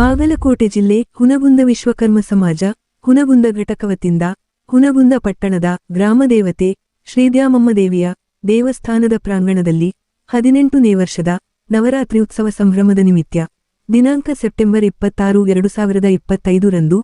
ಬಾಗಲಕೋಟೆ ಜಿಲ್ಲೆ ಹುನಗುಂದ ವಿಶ್ವಕರ್ಮ ಸಮಾಜ, ಹುನಗುಂದ ಘಟಕವತಿಂದ ಹುನಗುಂದ ಪಟ್ಟಣದ ಗ್ರಾಮದೇವತೆ ಶ್ರೀದ್ಯಾಮಮ್ಮದೇವಿಯ ದೇವಸ್ಥಾನದ ಪ್ರಾಂಗಣದಲ್ಲಿ ಹದಿನೆಂಟನೇ ವರ್ಷದ ನವರಾತ್ರಿ ಉತ್ಸವ ಸಂಭ್ರಮದ ನಿಮಿತ್ತ ದಿನಾಂಕ ಸೆಪ್ಟೆಂಬರ್ ಇಪ್ಪತ್ತಾರು, ಎರಡು ಸಾವಿರದ ಇಪ್ಪತ್ತೈದರಂದು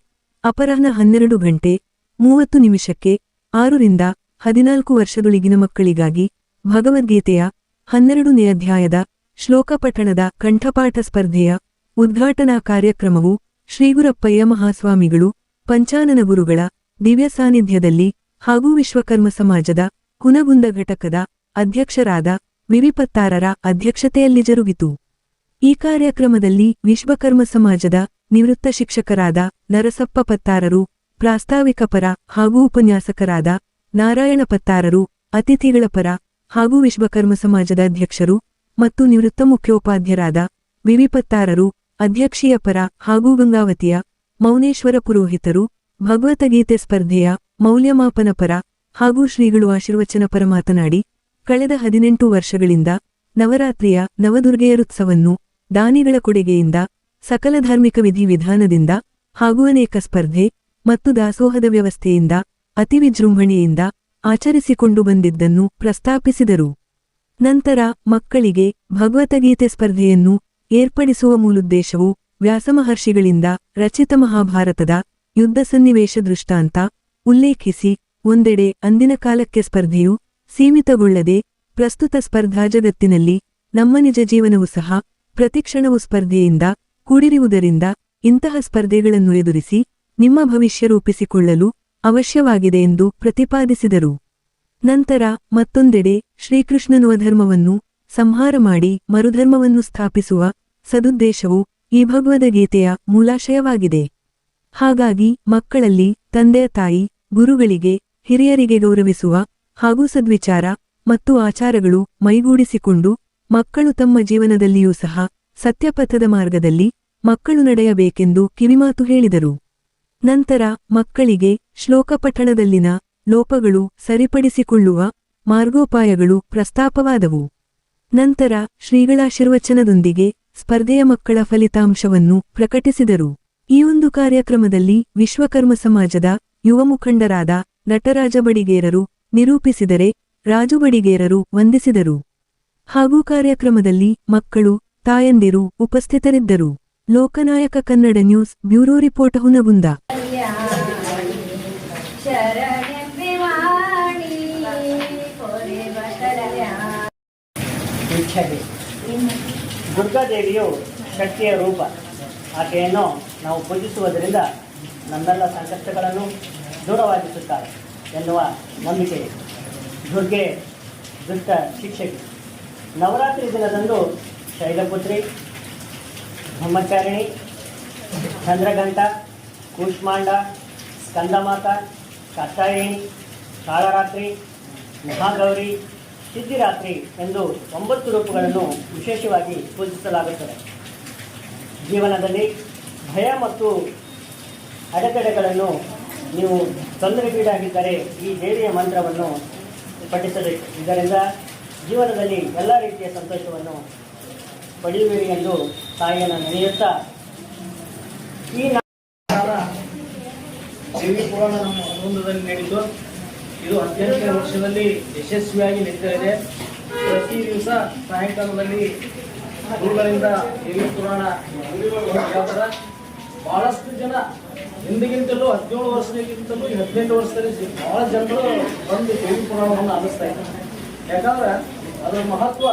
ಅಪರಾಹ್ನ ಹನ್ನೆರಡು ಗಂಟೆ ಮೂವತ್ತು ನಿಮಿಷಕ್ಕೆ ಆರರಿಂದ ಹದಿನಾಲ್ಕು ವರ್ಷದೊಳಗಿನ ಮಕ್ಕಳಿಗಾಗಿ ಭಗವದ್ಗೀತೆಯ ಹನ್ನೆರಡನೇ ಅಧ್ಯಾಯದ ಶ್ಲೋಕ ಪಠಣದ ಕಂಠಪಾಠ ಸ್ಪರ್ಧೆಯ ಉದ್ಘಾಟನಾ ಕಾರ್ಯಕ್ರಮವು ಶ್ರೀಗುರಪ್ಪಯ್ಯ ಮಹಾಸ್ವಾಮಿಗಳು ಪಂಚಾನನ ಗುರುಗಳ ದಿವ್ಯ ಸಾನ್ನಿಧ್ಯದಲ್ಲಿ ಹಾಗೂ ವಿಶ್ವಕರ್ಮ ಸಮಾಜದ ಕುನಗುಂದ ಘಟಕದ ಅಧ್ಯಕ್ಷರಾದ ವಿವಿಪತ್ತಾರರ ಅಧ್ಯಕ್ಷತೆಯಲ್ಲಿ ಜರುಗಿತು. ಈ ಕಾರ್ಯಕ್ರಮದಲ್ಲಿ ವಿಶ್ವಕರ್ಮ ಸಮಾಜದ ನಿವೃತ್ತ ಶಿಕ್ಷಕರಾದ ನರಸಪ್ಪ ಪತ್ತಾರರು, ಪ್ರಾಸ್ತಾವಿಕ ಪರ ಹಾಗೂ ಉಪನ್ಯಾಸಕರಾದ ನಾರಾಯಣ ಪತ್ತಾರರು, ಅತಿಥಿಗಳ ಪರ ಹಾಗೂ ವಿಶ್ವಕರ್ಮ ಸಮಾಜದ ಅಧ್ಯಕ್ಷರು ಮತ್ತು ನಿವೃತ್ತ ಮುಖ್ಯೋಪಾಧ್ಯರಾದ ವಿವಿಪತ್ತಾರರು ಅಧ್ಯಕ್ಷೀಯ ಪರ ಹಾಗೂ ಗಂಗಾವತಿಯ ಮೌನೇಶ್ವರ ಪುರೋಹಿತರು ಭಗವತಗೀತೆ ಸ್ಪರ್ಧೆಯ ಮೌಲ್ಯಮಾಪನ ಪರ ಹಾಗೂ ಶ್ರೀಗಳು ಆಶೀರ್ವಚನ ಪರ ಮಾತನಾಡಿ, ಕಳೆದ ಹದಿನೆಂಟು ವರ್ಷಗಳಿಂದ ನವರಾತ್ರಿಯ ನವದುರ್ಗೆಯರುತ್ಸವನ್ನು ದಾನಿಗಳ ಕೊಡುಗೆಯಿಂದ, ಸಕಲ ಧಾರ್ಮಿಕ ವಿಧಿವಿಧಾನದಿಂದ ಹಾಗೂ ಅನೇಕ ಸ್ಪರ್ಧೆ ಮತ್ತು ದಾಸೋಹದ ವ್ಯವಸ್ಥೆಯಿಂದ, ಅತಿ ವಿಜೃಂಭಣೆಯಿಂದ ಆಚರಿಸಿಕೊಂಡು ಬಂದಿದ್ದನ್ನು ಪ್ರಸ್ತಾಪಿಸಿದರು. ನಂತರ ಮಕ್ಕಳಿಗೆ ಭಗವತಗೀತೆ ಸ್ಪರ್ಧೆಯನ್ನು ಏರ್ಪಡಿಸುವ ಮೂಲುದ್ದೇಶವು ವ್ಯಾಸಮಹರ್ಷಿಗಳಿಂದ ರಚಿತ ಮಹಾಭಾರತದ ಯುದ್ಧ ಸನ್ನಿವೇಶ ದೃಷ್ಟಾಂತ ಉಲ್ಲೇಖಿಸಿ, ಒಂದೆಡೆ ಅಂದಿನ ಕಾಲಕ್ಕೆ ಸ್ಪರ್ಧೆಯು ಸೀಮಿತಗೊಳ್ಳದೆ ಪ್ರಸ್ತುತ ಸ್ಪರ್ಧಾ ಜಗತ್ತಿನಲ್ಲಿ ನಮ್ಮ ನಿಜ ಜೀವನವೂ ಸಹ ಪ್ರತಿಕ್ಷಣವು ಸ್ಪರ್ಧೆಯಿಂದ ಕೂಡಿರುವುದರಿಂದ ಇಂತಹ ಸ್ಪರ್ಧೆಗಳನ್ನು ಎದುರಿಸಿ ನಿಮ್ಮ ಭವಿಷ್ಯ ರೂಪಿಸಿಕೊಳ್ಳಲು ಅವಶ್ಯವಾಗಿದೆ ಎಂದು ಪ್ರತಿಪಾದಿಸಿದರು. ನಂತರ ಮತ್ತೊಂದೆಡೆ ಶ್ರೀಕೃಷ್ಣನು ಅಧರ್ಮವನ್ನು ಸಂಹಾರ ಮಾಡಿ ಮರುಧರ್ಮವನ್ನು ಸ್ಥಾಪಿಸುವ ಸದುದ್ದೇಶವು ಈ ಭಗವದ್ಗೀತೆಯ ಮೂಲಾಶಯವಾಗಿದೆ. ಹಾಗಾಗಿ ಮಕ್ಕಳಲ್ಲಿ ತಂದೆಯ ತಾಯಿ, ಗುರುಗಳಿಗೆ, ಹಿರಿಯರಿಗೆ ಗೌರವಿಸುವ ಹಾಗೂ ಸದ್ವಿಚಾರ ಮತ್ತು ಆಚಾರಗಳು ಮೈಗೂಡಿಸಿಕೊಂಡು ಮಕ್ಕಳು ತಮ್ಮ ಜೀವನದಲ್ಲಿಯೂ ಸಹ ಸತ್ಯಪಥದ ಮಾರ್ಗದಲ್ಲಿ ಮಕ್ಕಳು ನಡೆಯಬೇಕೆಂದು ಕಿವಿಮಾತು ಹೇಳಿದರು. ನಂತರ ಮಕ್ಕಳಿಗೆ ಶ್ಲೋಕ ಪಠಣದಲ್ಲಿನ ಲೋಪಗಳು ಸರಿಪಡಿಸಿಕೊಳ್ಳುವ ಮಾರ್ಗೋಪಾಯಗಳು ಪ್ರಸ್ತಾಪವಾದವು. ನಂತರ ಶ್ರೀಗಳಾಶೀರ್ವಚನದೊಂದಿಗೆ ಸ್ಪರ್ಧೆಯ ಮಕ್ಕಳ ಫಲಿತಾಂಶವನ್ನು ಪ್ರಕಟಿಸಿದರು. ಈ ಒಂದು ಕಾರ್ಯಕ್ರಮದಲ್ಲಿ ವಿಶ್ವಕರ್ಮ ಸಮಾಜದ ಯುವ ಮುಖಂಡರಾದ ನಟರಾಜ ಬಡಿಗೇರರು ನಿರೂಪಿಸಿದರೆ ರಾಜು ಬಡಿಗೇರರು ವಂದಿಸಿದರು. ಹಾಗೂ ಕಾರ್ಯಕ್ರಮದಲ್ಲಿ ಮಕ್ಕಳು, ತಾಯಂದಿರು ಉಪಸ್ಥಿತರಿದ್ದರು. Loknayak Kannada news bureau report Hungund. ವೀಕ್ಷಣೆ ದುರ್ಗಾದೇವಿಯು ಶಕ್ತಿಯ ರೂಪ. ಆಕೆಯನ್ನು ನಾವು ಪೂಜಿಸುವುದರಿಂದ ನಮ್ಮೆಲ್ಲ ಸಂಕಷ್ಟಗಳನ್ನು ದೂರವಾಗಿಸುತ್ತಾರೆ ಎನ್ನುವ ನಂಬಿಕೆ. ದುರ್ಗೆ ದುಷ್ಟ ಶಿಕ್ಷಕಿ. ನವರಾತ್ರಿ ದಿನದಂದು ಶೈಲಪುತ್ರಿ, ಬ್ರಹ್ಮಚಾರಿಣಿ, ಚಂದ್ರಘಂಟ, ಕೂಷ್ಮಾಂಡ, ಸ್ಕಂದಮಾತ ಕಾತ್ಯಾಯಿನಿ ಕಾಳರಾತ್ರಿ, ಮಹಾಗೌರಿ ಸಿದ್ಧಿರಾತ್ರಿ ಎಂದು ಒಂಬತ್ತು ರೂಪಗಳನ್ನು ವಿಶೇಷವಾಗಿ ಪೂಜಿಸಲಾಗುತ್ತದೆ. ಜೀವನದಲ್ಲಿ ಭಯ ಮತ್ತು ಅಡೆತಡೆಗಳನ್ನು ನೀವು ತೊಂದರೆಗೀಡಾಗಿದ್ದರೆ ಈ ದೇವಿಯ ಮಂತ್ರವನ್ನು ಪಠಿಸಬೇಕು ಇದರಿಂದ ಜೀವನದಲ್ಲಿ ಎಲ್ಲ ರೀತಿಯ ಸಂತೋಷವನ್ನು ಪಡೆಯುವಿರಿ ಎಂದು ತಾಯಿಯನ್ನು ನೆನೆಯುತ್ತಾ ಈ ನಾ- ಕಾಲ ದೇವಿ ಪುರಾಣ ನಮ್ಮ ವೃಂದದಲ್ಲಿ ನಡೆದು ಇದು ಹದಿನೆಂಟನೇ ವರ್ಷದಲ್ಲಿ ಯಶಸ್ವಿಯಾಗಿ ನಡೀತಾ ಇದೆ ಪ್ರತಿ ದಿವಸ ಸಾಯಂಕಾಲದಲ್ಲಿ ಗುರುಗಳಿಂದ ದೇವಿ ಪುರಾಣ ಬಹಳಷ್ಟು ಜನ ಹಿಂದಿಗಿಂತಲೂ ಹದಿನೇಳು ವರ್ಷಗಳಿಗಿಂತಲೂ ಈ ಹದಿನೆಂಟು ವರ್ಷದಲ್ಲಿ ಬಹಳ ಜನರು ಬಂದು ದೇವಿ ಪುರಾಣವನ್ನು ಆಲಿಸ್ತಾ ಇದ್ದಾರೆ. ಯಾಕಂದ್ರೆ ಅದರ ಮಹತ್ವ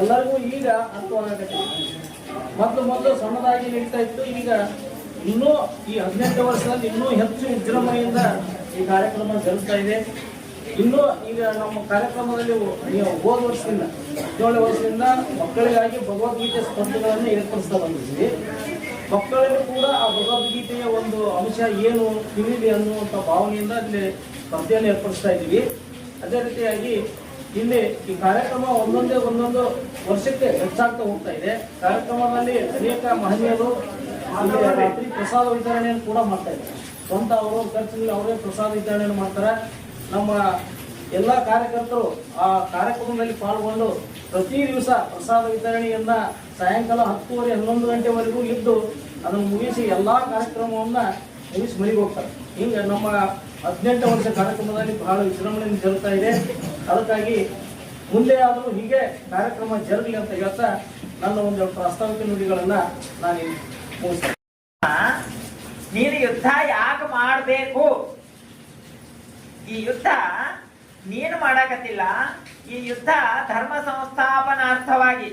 ಎಲ್ಲರಿಗೂ ಈಗ ಅರ್ಥವಾಗತ್ತೆ ಮೊದಲು ಮೊದಲು ಸಣ್ಣದಾಗಿ ನಡೀತಾ ಇತ್ತು. ಈಗ ಇನ್ನೂ ಈ ಹದಿನೆಂಟು ವರ್ಷದಲ್ಲಿ ಇನ್ನೂ ಹೆಚ್ಚು ವಿಜೃಂಭಣೆಯಿಂದ ಈ ಕಾರ್ಯಕ್ರಮ ಜರುಗ್ತಾ ಇದೆ. ಇನ್ನೂ ಈಗ ನಮ್ಮ ಕಾರ್ಯಕ್ರಮದಲ್ಲಿ ನೀವು ಹೋದ ವರ್ಷದಿಂದ ಹದಿನೇಳು ವರ್ಷದಿಂದ ಮಕ್ಕಳಿಗಾಗಿ ಭಗವದ್ಗೀತೆ ಸ್ಪರ್ಧೆಗಳನ್ನು ಏರ್ಪಡಿಸ್ತಾ ಬಂದಿದ್ದೀವಿ. ಮಕ್ಕಳಲ್ಲಿ ಕೂಡ ಆ ಭಗವದ್ಗೀತೆಯ ಒಂದು ಅಂಶ ಏನು ತಿಳಿದಿದೆ ಅನ್ನುವಂಥ ಭಾವನೆಯಿಂದ ಅಲ್ಲಿ ಸ್ಪರ್ಧೆಯನ್ನು ಏರ್ಪಡಿಸ್ತಾ ಇದ್ದೀವಿ. ಅದೇ ರೀತಿಯಾಗಿ ಇಲ್ಲಿ ಈ ಕಾರ್ಯಕ್ರಮ ಒಂದೊಂದೇ ಒಂದೊಂದು ವರ್ಷಕ್ಕೆ ಹೆಚ್ಚಾಗ್ತಾ ಹೋಗ್ತಾ ಇದೆ. ಕಾರ್ಯಕ್ರಮದಲ್ಲಿ ಅನೇಕ ಮಹನೀಯರು ರಾತ್ರಿ ಪ್ರಸಾದ ವಿತರಣೆಯನ್ನು ಕೂಡ ಮಾಡ್ತಾ ಇದ್ದಾರೆ. ಸ್ವಂತ ಅವರು ಖರ್ಚಿನಲ್ಲಿ ಅವರೇ ಪ್ರಸಾದ ವಿತರಣೆಯನ್ನು ಮಾಡ್ತಾರೆ. ನಮ್ಮ ಎಲ್ಲ ಕಾರ್ಯಕರ್ತರು ಆ ಕಾರ್ಯಕ್ರಮದಲ್ಲಿ ಪಾಲ್ಗೊಂಡು ಪ್ರತಿ ದಿವಸ ಪ್ರಸಾದ ವಿತರಣೆಯನ್ನ ಸಾಯಂಕಾಲ ಹತ್ತುವರೆ ಹನ್ನೊಂದು ಗಂಟೆವರೆಗೂ ಇದ್ದು ಅದನ್ನು ಮುಗಿಸಿ ಎಲ್ಲ ಕಾರ್ಯಕ್ರಮವನ್ನ ಮುಗಿಸಿ ಮನೆಗೆ ಹೋಗ್ತಾರೆ. ಹಿಂಗೆ ನಮ್ಮ ಹದಿನೆಂಟು ವರ್ಷ ಕಾರ್ಯಕ್ರಮದಲ್ಲಿ ಬಹಳ ವಿಜೃಂಭಣೆಯನ್ನು ಜರುಗ್ತಾ ಇದೆ. ಅದಕ್ಕಾಗಿ ಮುಂದೆ ಆದರೂ ಹೀಗೆ ಕಾರ್ಯಕ್ರಮ ಜರುಗಲಿ ಅಂತ ಹೇಳ್ತಾ ನನ್ನ ಒಂದು ಪ್ರಾಸ್ತಾವಿಕ ನುಡಿಗಳನ್ನು ನಾನು ಮುಗಿಸ್ತೇನೆ. ನೀನು ಯುದ್ಧ ಯಾಕೆ ಮಾಡಬೇಕು? ಈ ಯುದ್ಧ ನೀನು ಮಾಡಕತ್ತಿಲ್ಲ. ಈ ಯುದ್ಧ ಧರ್ಮ ಸಂಸ್ಥಾಪನಾರ್ಥವಾಗಿ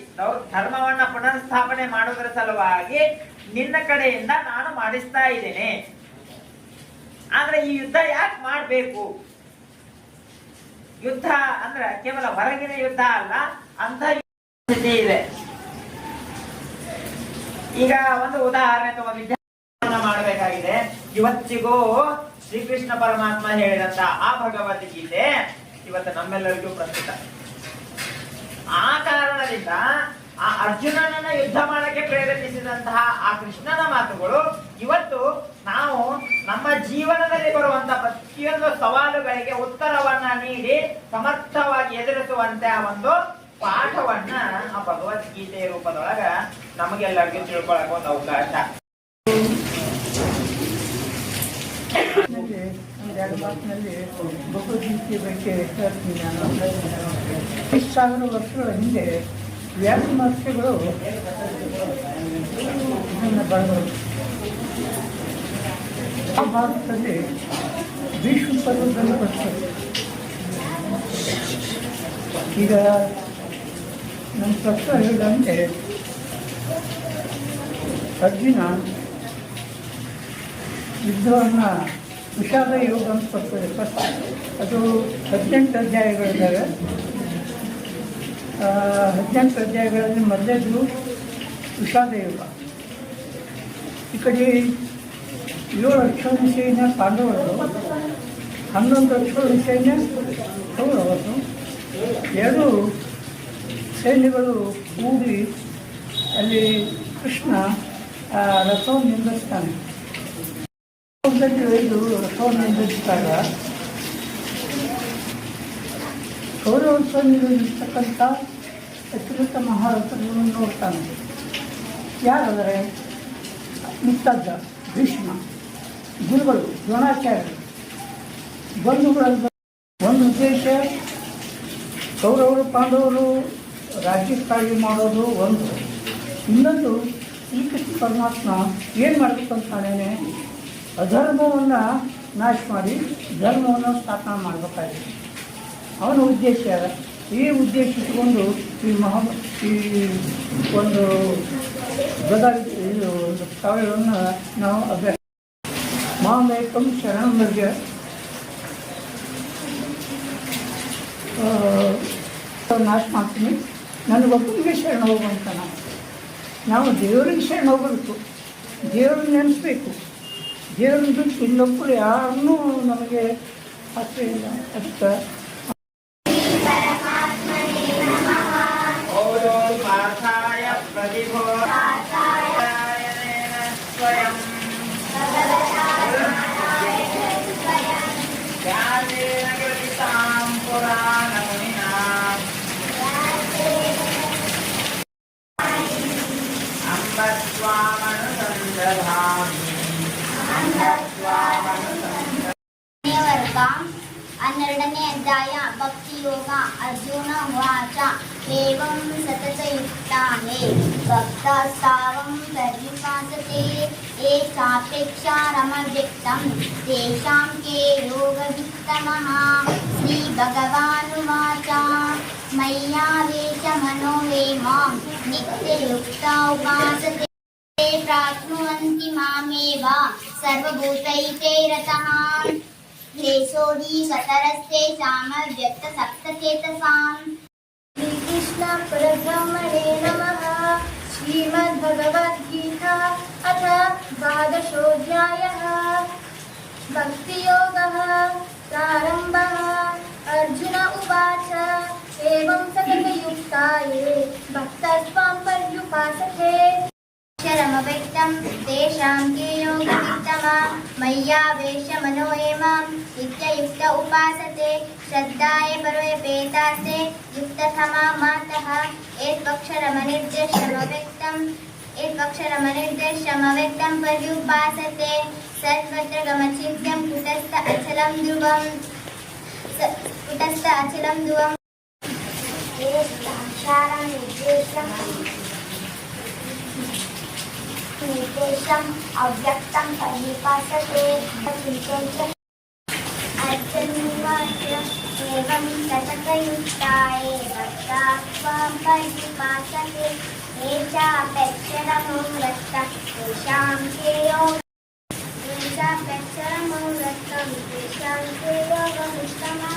ಧರ್ಮವನ್ನ ಪುನರ್ಸ್ಥಾಪನೆ ಮಾಡೋದ್ರ ಸಲುವಾಗಿ ನಿನ್ನ ಕಡೆಯಿಂದ ನಾನು ಮಾಡಿಸ್ತಾ ಇದ್ದೇನೆ. ಆದ್ರೆ ಈ ಯುದ್ಧ ಯಾಕೆ ಮಾಡಬೇಕು? ಯುದ್ಧ ಅಂದ್ರೆ ಕೇವಲ ಹೊರಗಿನ ಯುದ್ಧ ಅಲ್ಲ ಅಂತ ಇದೆ. ಈಗ ಒಂದು ಉದಾಹರಣೆ ತಗೋ ವಿದ್ಯಾಭ್ಯಾಸ ಮಾಡಬೇಕಾಗಿದೆ ಇವತ್ತಿಗೂ ಶ್ರೀಕೃಷ್ಣ ಪರಮಾತ್ಮ ಹೇಳಿದಂತ ಆ ಭಗವದ್ಗೀತೆ ಇವತ್ತು ನಮ್ಮೆಲ್ಲರಿಗೂ ಪ್ರಸ್ತುತ. ಆ ಕಾರಣದಿಂದ ಆ ಅರ್ಜುನನನ್ನ ಯುದ್ಧ ಮಾಡಕ್ಕೆ ಪ್ರೇರೇಪಿಸಿದಂತಹ ಆ ಕೃಷ್ಣನ ಮಾತುಗಳು ಇವತ್ತು ನಾವು ನಮ್ಮ ಜೀವನದಲ್ಲಿ ಬರುವಂತ ಪ್ರತಿಯೊಂದು ಸವಾಲುಗಳಿಗೆ ಉತ್ತರವನ್ನ ನೀಡಿ ಸಮರ್ಥವಾಗಿ ಎದುರಿಸುವಂತೆ ಆ ಒಂದು ಪಾಠವನ್ನ ಆ ಭಗವದ್ಗೀತೆ ರೂಪದೊಳಗ ನಮಗೆಲ್ಲರಿಗೂ ತಿಳ್ಕೊಳಕ್ ಒಂದು ಅವಕಾಶ. ಒಂದೆರಡು ಮಾತಿನಲ್ಲಿ ಭಗವದ್ಗೀತೆ ಬಗ್ಗೆ ಹೇಳ್ತೀನಿ ಐದು ಸಾವಿರ ವರ್ಷಗಳ ಹಿಂದೆ ವ್ಯಾಸ ಮಹರ್ಷಿಗಳು ಇದನ್ನು ಬರೆದರು. ಆ ಭಾರತದಲ್ಲಿ ಭೀಷ್ಮ ಪರ್ವದಲ್ಲಿ ಬರ್ತಾರೆ ಈಗ ನಮ್ಮ ಪ್ರಶ್ನೆ ಹೇಳಿದಂತೆ ಅರ್ಜುನ ಯುದ್ಧವನ್ನು ವಿಷಾದ ಯೋಗ ಅಂತ ಬರ್ತದೆ ಫಸ್ಟ್ ಅದು ಹದಿನೆಂಟು ಅಧ್ಯಾಯಗಳಿದ್ದಾವೆ. ಹದಿನೆಂಟು ಅಧ್ಯಾಯಗಳಲ್ಲಿ ಮೊದಲೇದು ವಿಷಾದ ಯೋಗ. ಈ ಕಡೆ ಏಳು ಅಕ್ಷರ ಸೈನ್ಯ ಪಾಂಡವರು ಹನ್ನೊಂದು ಅಕ್ಷರ ಸೈನ್ಯ ಕೌರವರು, ಎರಡು ಸೈನ್ಯಗಳು ಕೂಡಿ ಅಲ್ಲಿ ಕೃಷ್ಣ ರಥವನ್ನು ನಿಲ್ಲಿಸ್ತಾನೆ. ಒಯ್ದು ರಥವನ್ನು ನಿಲ್ಲಿಸಿದಾಗ ಕೌರವ ನಿಲ್ಲಿಸ್ತಕ್ಕಂಥ ಅತ್ಯುನ್ನತ ಮಹಾರಥಗಳನ್ನು ನೋಡ್ತಾನೆ ಯಾರಾದರೆ? ಮಿತ್ತದ್ದ ಭೀಷ್ಮ ಗುರುಗಳು ದ್ರೋಣಾಚಾರ್ಯರು ಬಂಧುಗಳಂತ ಒಂದು ಉದ್ದೇಶ ಕೌರವರು, ಪಾಂಡವರು ರಾಜ್ಯಕ್ಕಾಗಿ ಮಾಡೋದು ಒಂದು. ಇನ್ನೊಂದು ಶ್ರೀಕೃಷ್ಣ ಪರಮಾತ್ಮ ಏನು ಮಾಡಬೇಕು ಅಂತಾನೇನೆ ಅಧರ್ಮವನ್ನು ನಾಶ ಮಾಡಿ ಧರ್ಮವನ್ನು ಸ್ಥಾಪನೆ ಮಾಡಬೇಕಾಗಿದೆ. ಅವನ ಉದ್ದೇಶ ಈ ಉದ್ದೇಶ ಇಟ್ಕೊಂಡು ಈ ಮಹಾ ಈ ಒಂದು ಗದ ಇದು ಒಂದು ಕಾವ್ಯವನ್ನು ನಾವು ಅಭ್ಯಾಸ ಮಾಮೇಕಂ ಶರಣ ಬಗ್ಗೆ ನಾಶ ಮಾಡ್ತೀನಿ. ಒಪ್ಪಿಗೆ ಶರಣ ಹೋಗುವಂತ ನಾವು ನಾವು ದೇವರಿಗೆ ಶರಣ ಹೋಗಬೇಕು ದೇವ್ರನ್ನ ನೆನೆಸ್ಬೇಕು. ದೇವ್ರನ್ನ ಬಿಟ್ಟು ಇನ್ನೊಬ್ಬರು ಯಾರನ್ನೂ ನಮಗೆ ಆಸೆ ಇಲ್ಲ ಅದಕ್ಕೆ ಓದೋ ಹನ್ನೆರಡನೇ ಅಧ್ಯಾಯ ಭಕ್ತಿಯೋಗ ಅರ್ಜುನ ವಾಚ ಏವಂ ಸತತಯುಕ್ತಾನೆ ಭಕ್ತಾಸ್ತಾವಂ ಪರಿಪಾಸತೆ ఏ సాపేక్షారమవ్యక్తం తేషాం కే యోగవిత్తమః శ్రీ భగవానువాచ మయ్యావేశ మనో వే మాం. నిత్యయుక్తా ఉపాసతే. ప్రాప్నువంతి మామేవ. सर्वभूतैते रतः श्रीमद्भगवद्गीता अथ द्वादशोऽध्यायः। भक्तियोगः प्रारम्भः। अर्जुन उवाच एवं सततयुक्ता ये भक्तस्त्वां पर्युपासते। अक्षरमव्यक्तं तेषां के योगवित्तमा मय्यावेशमनो ये माँ नित्ययुक्त उपासते, श्रद्धाय परोपेतास्ते युक्ततमा मातः। एत्वक्षरमनिर्देशमव्यक्तं एकक्षरमनिर्देश्यम् पर्युपासते, सर्वत्र गमचिन्त्यं कुटस्थ अचलं ध्रुवं कुटस्थ अचलं ध्रुवम्। निर्देशम् अव्यक्तं पर्युपासते चिन्तयन् अर्जुनुवाच एवं सततयुक्ताये भक्ता त्वां पर्युपासते ये चापेक्षरमो रक्तं तेषां श्रेयो ये चापेक्षरमो रक्तं तेषां श्रेयोगमुत्तमः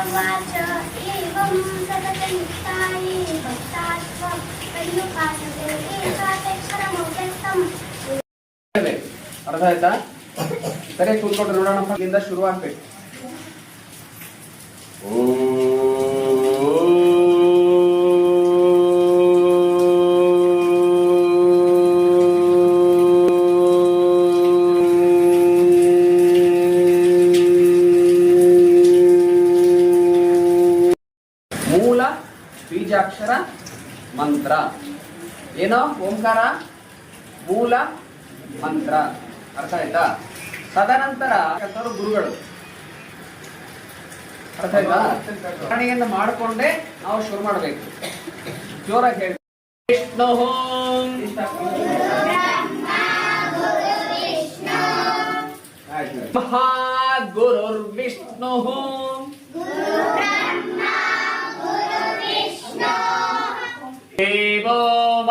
उवाच एवं सततयुक्ताये भक्तात्वं अर्थ येतात तरी तुमकडे रोडानं गिंदा सुरुवात ಮಂತ್ರ. ಏನೋ? ಓಂಕಾರ, ಮೂಲ, ಮಂತ್ರ. ಅರ್ಥ ಆಯ್ತಾ? ತದನಂತರ ಗುರುಗಳು. ಅರ್ಥ ಆಯ್ತಾ? ಮಾಡಿಕೊಂಡೇ ನಾವು ಶುರು ಮಾಡಬೇಕು. ಜೋರಾಗಿ ಹೇಳಿ. ವಿಷ್ಣು ಮಹಾಗುರುರ್ವಿಷ್ಣು ದೇವೋ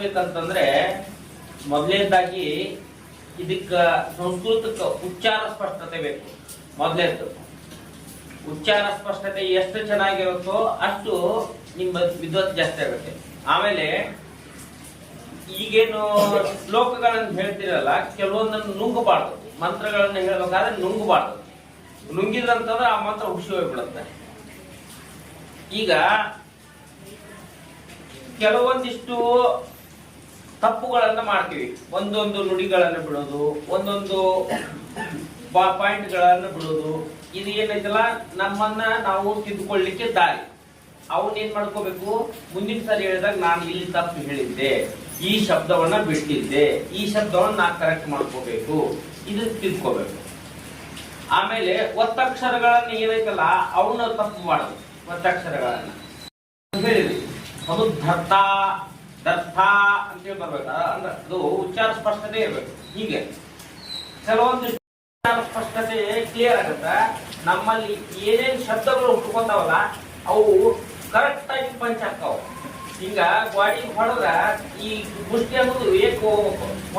ಆರಿಸ್ಬೇಕಂತಂದ್ರೆ ಮೊದಲನೇದಾಗಿ ಇದಕ್ಕ ಸಂಸ್ಕೃತಕ್ಕೆ ಉಚ್ಚಾರ ಸ್ಪಷ್ಟತೆ ಬೇಕು. ಮೊದಲೇದ್ದು. ಉಚ್ಚಾರ ಸ್ಪಷ್ಟತೆ ಎಷ್ಟು ಚೆನ್ನಾಗಿರುತ್ತೋ ಅಷ್ಟು ನಿಮ್ಮ ವಿದ್ವತ್ ಜಾಸ್ತಿ ಆಗುತ್ತೆ. ಆಮೇಲೆ ಈಗೇನು ಶ್ಲೋಕಗಳನ್ನು ಹೇಳ್ತಿರಲ್ಲ, ಕೆಲವೊಂದನ್ನು ನುಂಗಬಾರ್ದು. ಮಂತ್ರಗಳನ್ನ ಹೇಳಬೇಕಾದ್ರೆ ನುಂಗಬಾರ್ದು. ನುಂಗಿದ್ರಂತಂದ್ರೆ ಆ ಮಂತ್ರ ಹುಷಿ ಹೋಗ್ಬಿಡುತ್ತೆ. ಈಗ ಕೆಲವೊಂದಿಷ್ಟು ತಪ್ಪುಗಳನ್ನ ಮಾಡ್ತೀವಿ. ಒಂದೊಂದು ನುಡಿಗಳನ್ನು ಬಿಡೋದು, ಒಂದೊಂದು ಪಾಯಿಂಟ್ಗಳನ್ನು ಬಿಡೋದು. ಇದು ಏನೈತಲ್ಲ, ನಮ್ಮನ್ನ ನಾವು ತಿದ್ದುಕೊಳ್ಳಿಕ್ಕೆ ದಾರಿ. ಅವನ್ ಏನ್ ಮಾಡ್ಕೋಬೇಕು? ಮುಂದಿನ ಸಾರಿ ಹೇಳಿದಾಗ ನಾನು ಇಲ್ಲಿ ತಪ್ಪು ಹೇಳಿದ್ದೆ. ಈ ಶಬ್ದವನ್ನ ಬಿಟ್ಟಿದ್ದೆ. ಈ ಶಬ್ದವನ್ನ ನಾ ಕರೆಕ್ಟ್ ಮಾಡ್ಕೋಬೇಕು. ಇದು ತಿದ್ಕೋಬೇಕು. ಆಮೇಲೆ ಒತ್ತಕ್ಷರಗಳನ್ನ ಏನೈತಲ್ಲ ಅವನ್ನ ತಪ್ಪು ಮಾಡೋದು. ಒತ್ತಕ್ಷರಗಳನ್ನ. ಹೇಳಿದ್ವಿ. ಅದು ಧರ್ತ ದರ್ಥ ಅಂತೇಳಿ ಬರ್ಬೇಕು? ಅಂದ್ರೆ ಅದು ಉಚ್ಚಾರ ಸ್ಪಷ್ಟತೆ ಇರ್ಬೇಕು. ಹೀಗೆ. ಕೆಲವೊಂದು ಉಚ್ಚಾರ ಸ್ಪಷ್ಟತೆ ಕ್ಲಿಯರ್ ಆಗುತ್ತೆ. ನಮ್ಮಲ್ಲಿ ಏನೇನ್ ಶಬ್ದಗಳು ಹುಟ್ಕೊಂತಾವಲ್ಲ, ಅವು ಕರೆಕ್ಟ್ ಆಗಿ ಪಂಚ್ ಆಗ್ತಾವ. ಹಿಂಗ ಗ್ವಾಡಿ ಹೊಡೆದ್ರ ಈ ಮುಷ್ಟಿ ಅನ್ನೋದು ಏಕ್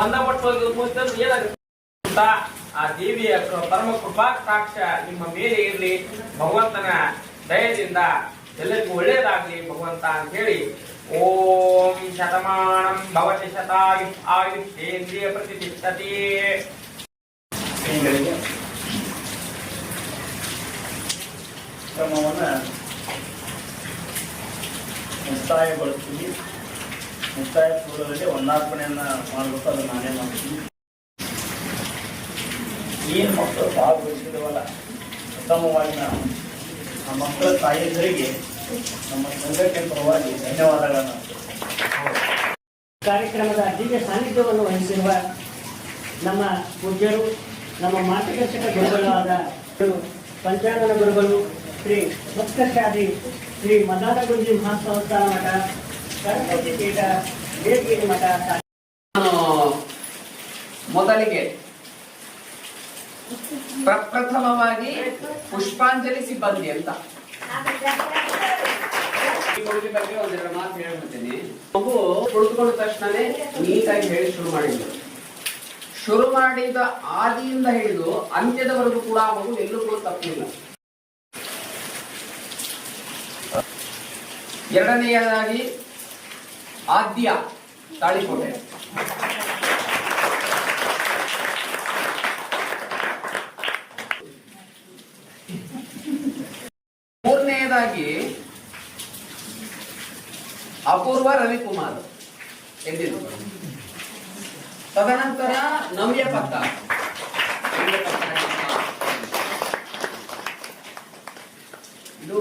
ಒಂದ ಮಟ್ಟ ಹೋಗಿ ಮುಷ್ಟಿ ಅಂದ್ರೆ ಏನಾಗುತ್ತೆ? ಆ ದೇವಿಯ ಪರಮ ಕೃಪಾ ಕಟಾಕ್ಷ ನಿಮ್ಮ ಮೇಲೆ ಇರಲಿ. ಭಗವಂತನ ದಯದಿಂದ ಎಲ್ಲರಿಗೂ ಒಳ್ಳೇದಾಗ್ಲಿ ಭಗವಂತ ಅಂತ ಹೇಳಿ ಓಂ ಶತಮಾನಂ ಭವತಿ ಶತಾಯುಷ್ ಆಯುಷ್ಯೇಂದ್ರಿಯ ಪ್ರತಿಷ್ಠತಿ ಶ್ರೀಗಳಿಗೆ ಕ್ರಮವನ್ನು ಮುಕ್ತಾಯಗೊಳಿಸ್ತೀವಿ ಮುಕ್ತಾಯ ಪೂರ್ವದಲ್ಲಿ ಒಂದಾರ್ಪಣೆಯನ್ನು ಮಾಡಬೇಕು ಅದು ನಾನೇ ಮಾಡ್ತೀನಿ ಏನು ಮಕ್ಕಳು ಭಾಗವಹಿಸಿದವಲ್ಲ ಉತ್ತಮವಾಗಿ ನಾವು ಆ ಮಕ್ಕಳ ತಾಯಂದರಿಗೆ ನಮ್ಮ ಸಂಘಟನೆ ಪರವಾಗಿ ಧನ್ಯವಾದಗಳನ್ನು. ಕಾರ್ಯಕ್ರಮದ ದಿವ್ಯ ಸಾನ್ನಿಧ್ಯವನ್ನು ವಹಿಸಿರುವ ನಮ್ಮ ಪೂಜ್ಯರು ನಮ್ಮ ಮಾರ್ಗದರ್ಶಕ ಗುರುಗಳಾದ ಗುರು ಪಂಚಾಂಗನ ಗುರುಗಳು ಶ್ರೀ ಭಕ್ತಶಾಲಿ ಶ್ರೀ ಮದಾನಗುಂಜಿ ಮಹಾಸಂಸ್ಥಾನ ಮಠ ಸರಸ್ವತಿ ಪೀಠ ದೇವಗಿರಿ ಮಠ ನಾನು ಮೊದಲಿಗೆ ಪ್ರಪ್ರಥಮವಾಗಿ ಪುಷ್ಪಾಂಜಲಿ ಸಿಬ್ಬಂದಿ ಅಂತ. ಬಗ್ಗೆ ಒಂದೆರಡು ಮಾತು ಮಗು ಕುಳಿತುಕೊಂಡ ತಕ್ಷಣನೇ ನೀಟಾಗಿ ಹೇಳಿ ಶುರು ಮಾಡಿದ್ರು ಶುರು ಮಾಡಿದ ಆದಿಯಿಂದ ಹಿಡಿದು ಅಂತ್ಯದವರೆಗೂ ಕೂಡ ಮಗು ಎಲ್ಲೂ ಕೂಡ ತಪ್ಪಿಲ್ಲ. ಎರಡನೆಯದಾಗಿ ಆದ್ಯ ತಾಳಿಕೋಟೆ. ಅಪೂರ್ವ ರವಿಕುಮಾರ್. ಎಂದಿದ್ದು ತದನಂತರ ನವ್ಯ ಪಕ್ಕ. ಇದು